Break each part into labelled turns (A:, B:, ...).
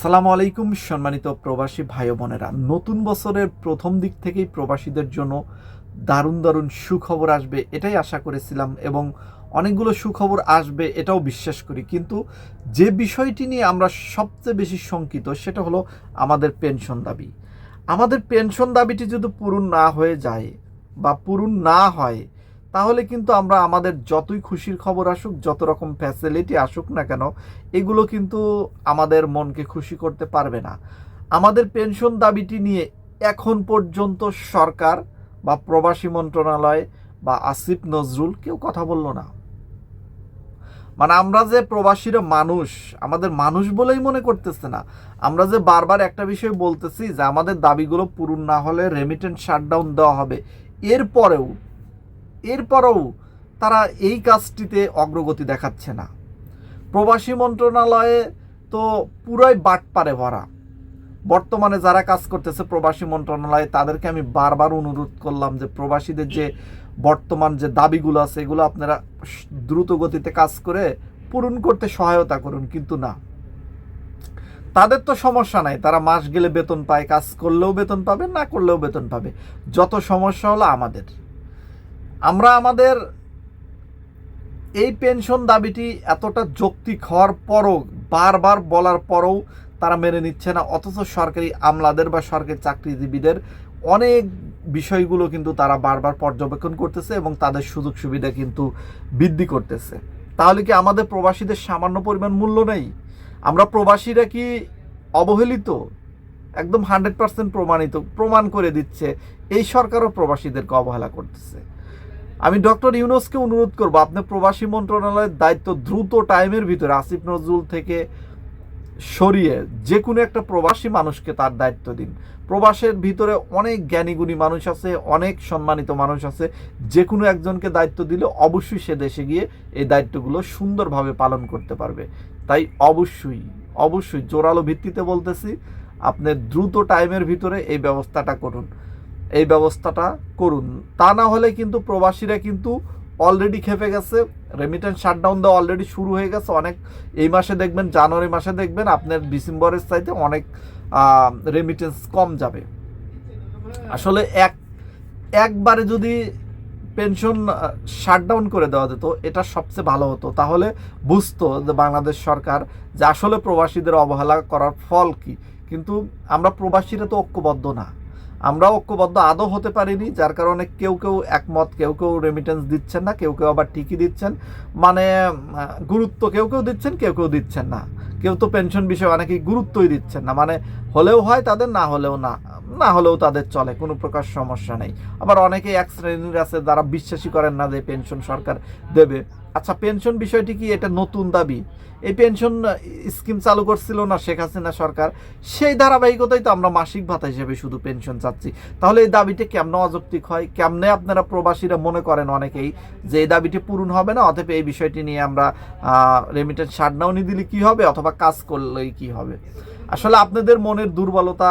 A: সালাম আলাইকুম, সম্মানিত প্রবাসী ভাই বোনেরা। নতুন বছরের প্রথম দিক থেকেই প্রবাসীদের জন্য দারুণ দারুণ সুখবর আসবে এটাই আশা করেছিলাম এবং অনেকগুলো সুখবর আসবে এটাও বিশ্বাস করি। কিন্তু যে বিষয়টি নিয়ে আমরা সবচেয়ে বেশি শঙ্কিত সেটা হলো আমাদের পেনশন দাবি। আমাদের পেনশন দাবিটি যদি পূরণ না হয়ে যায় বা পূরণ না হয় তাহলে কিন্তু আমরা আমাদের যতই খুশির খবর আসুক, যত রকম ফ্যাসিলিটি আসুক না কেন, এগুলো কিন্তু আমাদের মনকে খুশি করতে পারবে না। আমাদের পেনশন দাবিটি নিয়ে এখন পর্যন্ত সরকার বা প্রবাসী মন্ত্রণালয় বা আসিফ নজরুল কেউ কথা বলল না। মানে আমরা যে প্রবাসীরা মানুষ, আমাদের মানুষ বলেই মনে করতেছে না। আমরা যে বারবার একটা বিষয় বলতেছি যে আমাদের দাবিগুলো পূরণ না হলে রেমিটেন্স শাটডাউন দেওয়া হবে। এরপরেও এরপরেও তারা এই কাজটিতে অগ্রগতি দেখাচ্ছে না। প্রবাসী মন্ত্রণালয়ে তো পুরাই বাটপারে ভরা। বর্তমানে যারা কাজ করতেছে প্রবাসী মন্ত্রণালয়ে, তাদেরকে আমি বারবার অনুরোধ করলাম যে প্রবাসীদের যে বর্তমান যে দাবিগুলো আছে, এগুলো আপনারা দ্রুত গতিতে কাজ করে পূরণ করতে সহায়তা করুন, কিন্তু না। তাদের তো সমস্যা নাই, তারা মাস গেলে বেতন পায়, কাজ করলেও বেতন পাবে, না করলেও বেতন পাবে। যত সমস্যা হলো আমাদের। আমরা আমাদের এই পেনশন দাবিটি এতটা যৌক্তিক হওয়ার পরও, বারবার বলার পরও তারা মেনে নিচ্ছে না। অথচ সরকারি আমলাদের বা সরকারি চাকরিজীবীদের অনেক বিষয়গুলো কিন্তু তারা বারবার পর্যবেক্ষণ করতেছে এবং তাদের সুযোগ সুবিধা কিন্তু বৃদ্ধি করতেছে। তাহলে কি আমাদের প্রবাসীদের সামান্য পরিমাণ মূল্য নেই? আমরা প্রবাসীরা কি অবহেলিত? একদম হান্ড্রেড পার্সেন্ট প্রমাণিত, প্রমাণ করে দিচ্ছে, এই সরকারও প্রবাসীদেরকে অবহেলা করতেছে। আমি ডক্টর ইউনুসকে অনুরোধ করব, আপনি প্রবাসী মন্ত্রণালয়ের দায়িত্ব দ্রুত টাইমের ভিতরে আসিফ নজরুল থেকে সরিয়ে যে কোনো একটা প্রবাসী মানুষকে তার দায়িত্ব দিন। প্রবাসের ভিতরে অনেক জ্ঞানীগুণী মানুষ আছে, অনেক সম্মানিত মানুষ আছে। যে কোনো একজনকে দায়িত্ব দিলে অবশ্যই সে দেশে গিয়ে এই দায়িত্বগুলো সুন্দরভাবে পালন করতে পারবে। তাই অবশ্যই অবশ্যই জোরালো ভিত্তিতে বলতেছি, আপনি দ্রুত টাইমের ভিতরে এই ব্যবস্থাটা করুন। এই ব্যবস্থাটা করুন। তা না হলে কিন্তু প্রবাসীরা কিন্তু অলরেডি খেপে গেছে। রেমিটেন্স শাটডাউন দেওয়া অলরেডি শুরু হয়ে গেছে। অনেক এই মাসে দেখবেন, জানুয়ারি মাসে দেখবেন আপনার ডিসেম্বরের চাইতে অনেক রেমিটেন্স কম যাবে। আসলে এক, একবারে যদি পেনশন শাটডাউন করে দেওয়া যেত, এটা সবচেয়ে ভালো হতো। তাহলে বুঝতো যে বাংলাদেশ সরকার যে আসলে প্রবাসীদের অবহেলা করার ফল কি। কিন্তু আমরা প্রবাসীরা তো ঐক্যবদ্ধ না। আমরা ঐক্যবদ্ধ, আদৌ হতে পারিনি, যার কারণে কেউ কেউ একমত, কেউ কেউ রেমিটেন্স দিচ্ছেন না, কেউ কেউ আবার ঠিকই দিচ্ছেন। মানে গুরুত্ব কেউ কেউ দিচ্ছেন, কেউ কেউ দিচ্ছেন না। কেউ তো পেনশন বিষয়ে অনেকেই গুরুত্বই দিচ্ছেন না। মানে হলেও হয় তাদের, না হলেও না না হলেও তাদের চলে, কোনো প্রকার সমস্যা নেই। আবার অনেকে এক শ্রেণির আছে যারা বিশ্বাসই করেন না যে পেনশন সরকার দেবে। আচ্ছা পেনশন বিষয়টি কি এটা নতুন দাবি? এই পেনশন স্কিম চালু করছিল না শেখ হাসিনা সরকার, সেই ধারাবাহিকতাই তো আমরা মাসিক ভাতা হিসেবে শুধু পেনশন চাচ্ছি। তাহলে এই দাবিটি কেমন অযৌক্তিক হয়? কেমনে আপনারা প্রবাসীরা মনে করেন অনেকেই যে এই দাবিটি পূরণ হবে না, অতএব এই বিষয়টি নিয়ে আমরা রেমিটেন্স শাটডাউনই দিলে কি হবে অথবা কাজ করলেই কি হবে? আসলে আপনাদের মনের দুর্বলতা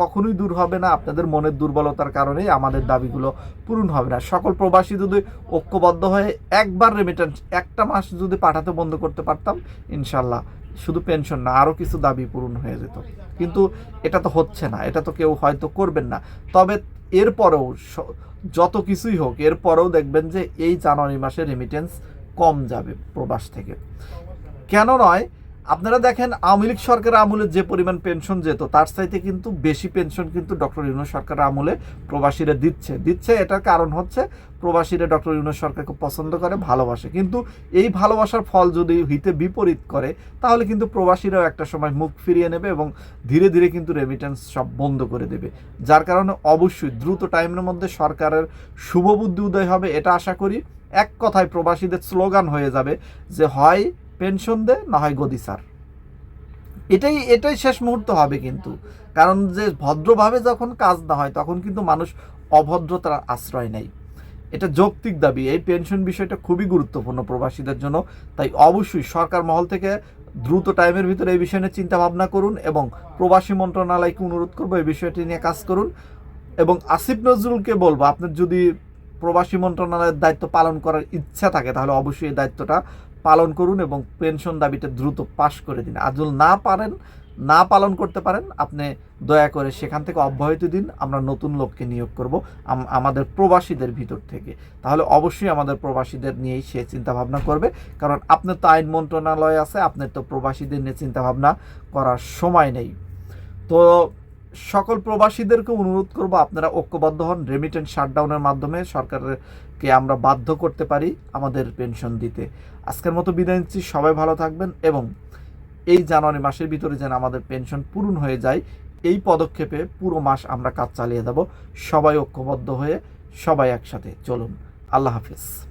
A: কখনোই দূর হবে না। আপনাদের মনের দুর্বলতার কারণেই আমাদের দাবিগুলো পূরণ হবে না। সকল প্রবাসী যদি ঐক্যবদ্ধ হয়ে একবার রেমিটেন্স একটা মাস যদি পাঠাতে বন্ধ করতে পারতাম ইনশাল্লাহ শুধু পেনশন না, আরও কিছু দাবি পূরণ হয়ে যেত। কিন্তু এটা তো হচ্ছে না, এটা তো কেউ হয়তো করবেন না। তবে এরপরেও যত কিছুই হোক, এরপরেও দেখবেন যে এই জানুয়ারি মাসে রেমিটেন্স কম যাবে প্রবাস থেকে। কেন নয় আপনারা দেখেন, আওয়ামী লীগ সরকার আমলে যে পরিমাণ পেনশন যেত, তার চাইতে কিন্তু বেশি পেনশন কিন্তু ডক্টর ইউনুস সরকার আমলে প্রবাসীরা দিচ্ছে। দিচ্ছে, এটার কারণ হচ্ছে প্রবাসীরা ডক্টর ইউনুস সরকারকে পছন্দ করে, ভালোবাসে। কিন্তু এই ভালোবাসার ফল যদি হিতে বিপরীত করে, তাহলে কিন্তু প্রবাসীরাও একটা সময় মুখ ফিরিয়ে নেবে এবং ধীরে ধীরে কিন্তু রেমিটেন্স সব বন্ধ করে দেবে। যার কারণে অবশ্যই দ্রুত টাইমের মধ্যে সরকারের শুভবুদ্ধি উদয় হবে, এটা আশা করি। এক কথায় প্রবাসীদের স্লোগান হয়ে যাবে যে হয় পেনশন দে, না হয় গদি স্যার এটাই এটাই শেষ মুহূর্ত হবে কিন্তু। কারণ যে ভদ্রভাবে যখন কাজ না হয়, তখন কিন্তু মানুষ অভদ্রতার আশ্রয় নেয়। এটা যৌক্তিক দাবি। এই পেনশন বিষয়টা খুবই গুরুত্বপূর্ণ প্রবাসীদের জন্য। তাই অবশ্যই সরকার মহল থেকে দ্রুত টাইমের ভিতরে এই বিষয় নিয়ে চিন্তা ভাবনা করুন এবং প্রবাসী মন্ত্রণালয়কে অনুরোধ করব এই বিষয়টি নিয়ে কাজ করুন। এবং আসিফ নজরুলকে বলব, আপনার যদি প্রবাসী মন্ত্রণালয়ের দায়িত্ব পালন করার ইচ্ছা থাকে, তাহলে অবশ্যই এই দায়িত্বটা পালন করুন এবং পেনশন দাবিটা দ্রুত পাশ করে দিন। আর যদি না পারেন, না পালন করতে পারেন, আপনি দয়া করে সেখান থেকে অব্যাহতি দিন। আমরা নতুন লোককে নিয়োগ করব আমাদের প্রবাসীদের ভিতর থেকে। তাহলে অবশ্যই আমাদের প্রবাসীদের নিয়েই সে চিন্তা ভাবনা করবে। কারণ আপনার তো আইন মন্ত্রণালয় আছে, আপনার তো প্রবাসীদের নিয়ে চিন্তা ভাবনা করার সময় নেই। তো সকল প্রবাসীদেরকে অনুরোধ করব, আপনারা ঐক্যবদ্ধ হন রেমিটেন্স শাটডাউনের মাধ্যমে সরকারকে আমরা বাধ্য করতে পারি আমাদের পেনশন দিতে। আজকের মতো বিদায় নিচ্ছি, সবাই ভালো থাকবেন এবং এই জানুয়ারি মাসের ভিতরে যেন আমাদের পেনশন পূরণ হয়ে যায়, এই পদক্ষেপে পুরো মাস আমরা কাজ চালিয়ে যাব সবাই ঐক্যবদ্ধ হয়ে সবাই একসাথে চলুন। আল্লাহ হাফিজ।